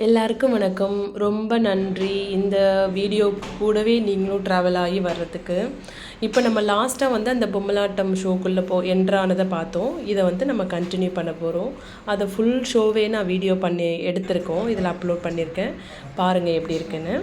எல்லாருக்கும் வணக்கம். ரொம்ப நன்றி இந்த வீடியோ கூடவே நீங்களும் ட்ராவல் ஆகி வர்றதுக்கு. இப்போ நம்ம லாஸ்ட்டாக வந்து அந்த பொம்மலாட்டம் ஷோக்குள்ளே போ என்ட்ரானதை பார்த்தோம். இதை வந்து நம்ம கண்டினியூ பண்ண போகிறோம் அதை ஃபுல் ஷோவே நான் வீடியோ பண்ணி எடுத்திருக்கோம். இதில் அப்லோட் பண்ணியிருக்கேன். பாருங்கள் எப்படி இருக்குன்னு.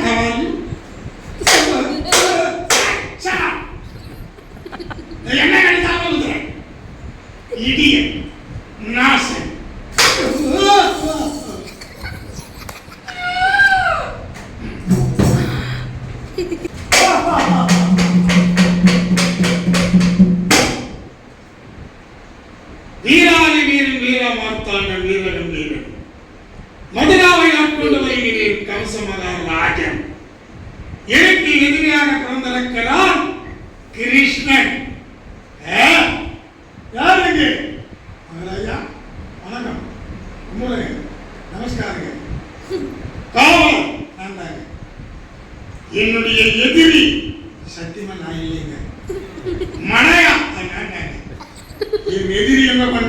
time. வணக்கம். கும்பிடுங்க நமஸ்காரங்க காவல் நான் தாங்க என்னுடைய எதிரி சத்தியமா நான் இல்லைங்க. மனையா நான் தாங்க என் எதிரி என்ன பண்ண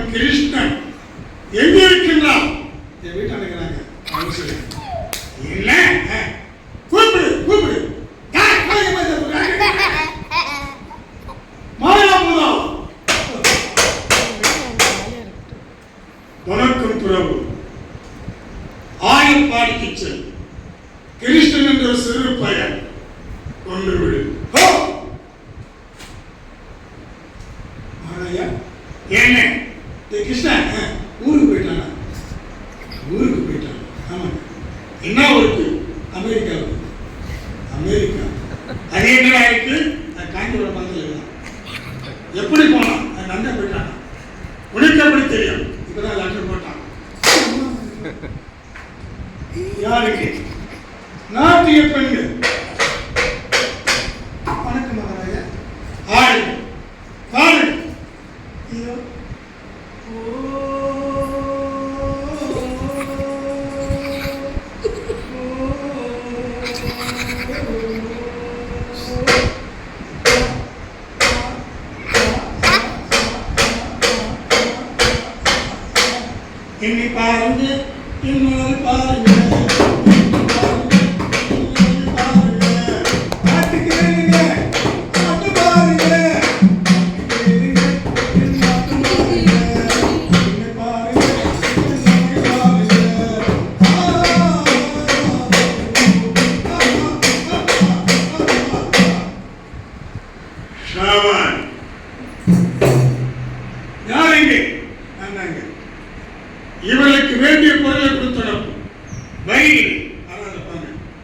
You.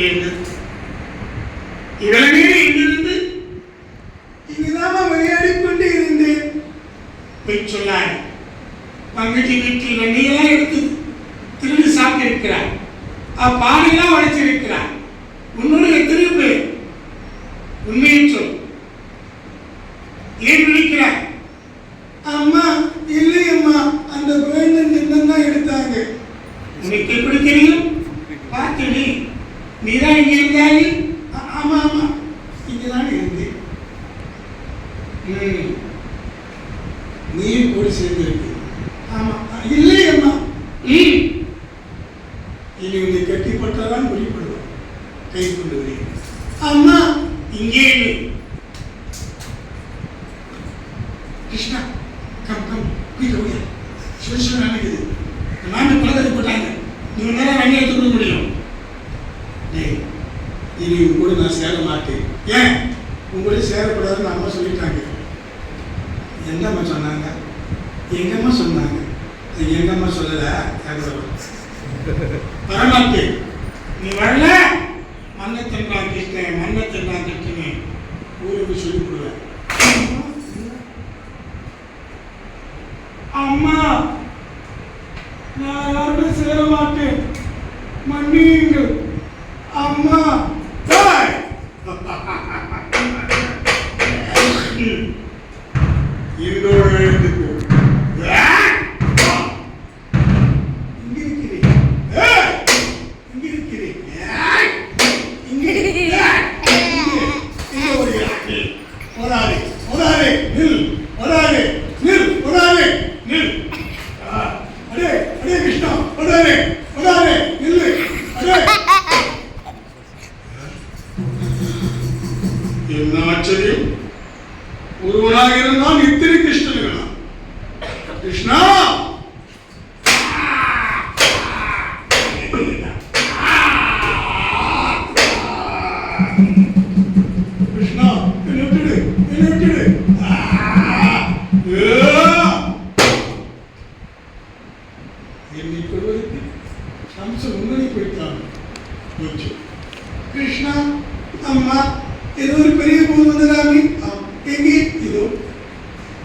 அம்மா இவ்வளவு நேரம் எங்கிருந்து இங்குதாமா விளையாடி கொண்டு இருந்தேன். போய் சொல்லார் பங்கஜி வீட்டில் வண்டியெல்லாம் எடுத்து திருடி சாப்பிட்டு இருக்கிறார் பானையெல்லாம் உடைச்சிருக்கிறார் உன்னோட எத்தனை பேர்? உண்மையை சொல் ஏன் விழிக்கிறார் அம்மா இல்லை அம்மா அந்த குழந்தை தான் எடுத்தாங்க உனக்கு எப்படி தெரியும் பார்த்தடி நீதான் இங்க இருந்தாய் ஆ- ஆமா ஆமா. இங்கதான் இருந்தேன். நீயும் கூட சேர்ந்து இருக்கு. ஆமா. இல்லை அம்மா. ம். இனி உன்னை கட்டிப்பட்டாதான் வெளிப்படுவான் கை கொண்டு வருகிறேன். அம்மா இங்கே எங்கம்மா சொன்னாங்க. எங்கம்மா சொல்லல வரமாட்டேன் நீ வரல? மண்ணை தின்றா கிருஷ்ணன் மண்ணை தின்றா கிருஷ்ணன். ஊருக்கு சொல்லி கொடுவேன். அம்மா நான் யாருமே சேர மாட்டேன். மன்னியுங்கள். அம்மா இருந்தால் இத்தனை கிருஷ்ணர்களா கிருஷ்ணா கிருஷ்ணா என்னை விட்டுடு என்னை விட்டுடு ஆ! ஆ! என்னை கொள்வதற்கு அம்சம் முன்னணி போயிட்டான் போச்சு கிருஷ்ணா அம்மா ஏதோ ஒரு பெரிய போது வந்ததாமி எங்கே இதோ ஐயோ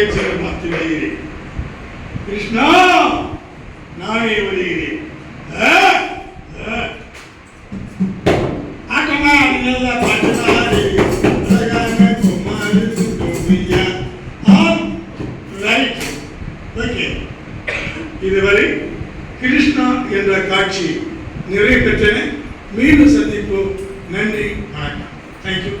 நானே மாற்றி வருகிறேன் கிருஷ்ணா நானே வருகிறேன். ஆட்டமா நல்லா பாட்டுதாரி இதுவரை கிருஷ்ணா என்ற காட்சி நிறைவு பெற்றன. மீண்டும் சந்திப்போம். நன்றி வணக்கம். தேங்க்யூ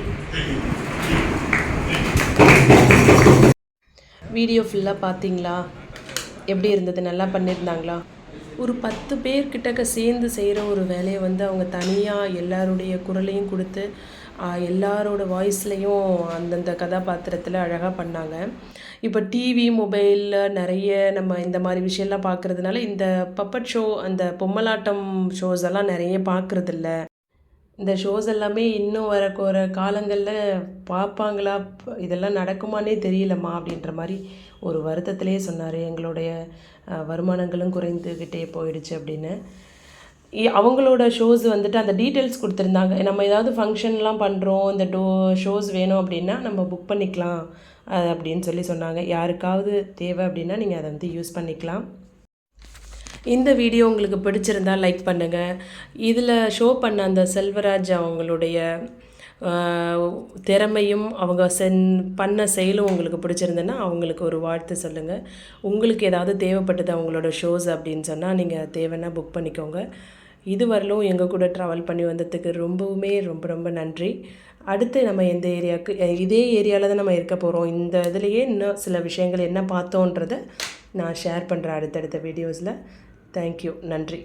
வீடியோ ஃபுல்லாக பார்த்தீங்களா எப்படி இருந்தது? நல்லா பண்ணியிருந்தாங்களா ஒரு பத்து பேர்கிட்டக்க சேர்ந்து செய்கிற ஒரு வேலையை வந்து அவங்க தனியாக எல்லாருடைய குரலையும் கொடுத்து எல்லாரோட வாய்ஸ்லேயும் அந்தந்த கதாபாத்திரத்தில் அழகாக பண்ணாங்க. இப்போ டிவி மொபைலில் நிறைய நம்ம இந்த மாதிரி விஷயம்லாம் பார்க்குறதுனால இந்த பப்பட் ஷோ அந்த பொம்மலாட்டம் ஷோஸ் எல்லாம் நிறைய பார்க்குறதில்ல இந்த ஷோஸ் எல்லாமே இன்னும் வர வர காலங்களில் பார்ப்பாங்களா இதெல்லாம் நடக்குமானே தெரியலம்மா அப்படின்ற மாதிரி ஒரு வருத்தத்திலே சொன்னார். எங்களுடைய வருமானங்களும் குறைந்துக்கிட்டே போயிடுச்சு அப்படின்னு. அவங்களோட ஷோஸ் வந்துட்டு அந்த டீட்டெயில்ஸ் கொடுத்துருந்தாங்க. நம்ம ஏதாவது ஃபங்க்ஷன்லாம் பண்ணுறோம் இந்த டோ ஷோஸ் வேணும் அப்படின்னா நம்ம புக் பண்ணிக்கலாம் அப்படின்னு சொல்லி சொன்னாங்க. யாருக்காவது தேவை அப்படின்னா நீங்கள் அதை வந்து யூஸ் பண்ணிக்கலாம். இந்த வீடியோ உங்களுக்கு பிடிச்சிருந்தா லைக் பண்ணுங்கள் இதில் ஷோ பண்ண அந்த செல்வராஜ் அவங்களுடைய திறமையும் அவங்க சென் பண்ண செயலும் உங்களுக்கு பிடிச்சிருந்ததுன்னா அவங்களுக்கு ஒரு வாழ்த்து சொல்லுங்கள் உங்களுக்கு ஏதாவது தேவைப்பட்டது அவங்களோட ஷோஸ் அப்படின்னு சொன்னால் நீங்கள் தேவைன்னா புக் பண்ணிக்கோங்க. இதுவரையிலும் எங்கள் கூட ட்ராவல் பண்ணி வந்ததுக்கு ரொம்பவுமே ரொம்ப ரொம்ப நன்றி. அடுத்து நம்ம எந்த ஏரியாவுக்கு இதே ஏரியாவில் தான் நம்ம இருக்க போகிறோம் இந்த இதுலேயே இன்னும் சில விஷயங்கள் என்ன பார்த்தோன்றதை நான் ஷேர் பண்ணுறேன் அடுத்தடுத்த வீடியோஸில் தேங்க்யூ நன்றி